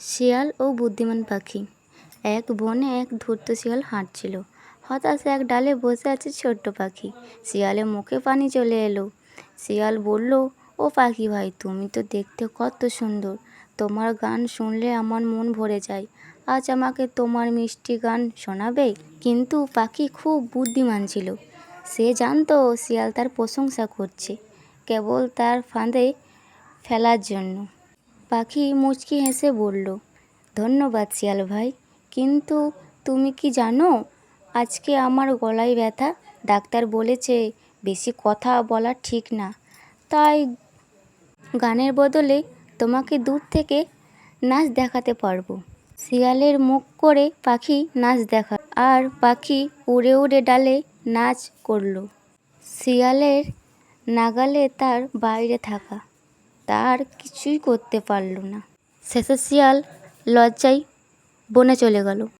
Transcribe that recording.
শিয়াল ও বুদ্ধিমান পাখি। এক বনে এক ধূর্ত শিয়াল হাঁটছিল। হতাশ এক ডালে বসে আছে ছোট্ট পাখি। শিয়ালের মুখে পানি চলে এলো। শিয়াল বলল, ও পাখি ভাই, তুমি তো দেখতে কত সুন্দর। তোমার গান শুনলে আমার মন ভরে যায়। আজ আমাকে তোমার মিষ্টি গান শোনাবে? কিন্তু পাখি খুব বুদ্ধিমান ছিল। সে জানতো শিয়াল তার প্রশংসা করছে, কেবল তার ফাঁদে ফেলার জন্য। পাখি মুচকি হেসে বলল, ধন্যবাদ শিয়াল ভাই, কিন্তু তুমি কি জানো, আজকে আমার গলায় ব্যথা। ডাক্তার বলেছে বেশি কথা বলা ঠিক না। তাই গানের বদলে তোমাকে দূর থেকে নাচ দেখাতে পারব শিয়ালের মুখ করে পাখি নাচ দেখা, আর পাখি উড়ে উড়ে ডালে নাচ করল। শিয়ালের নাগালে তার বাইরে থাকা। তার কিছুই করতে পারল না। শেষে শিয়াল লজ্জায় বনে চলে গেল।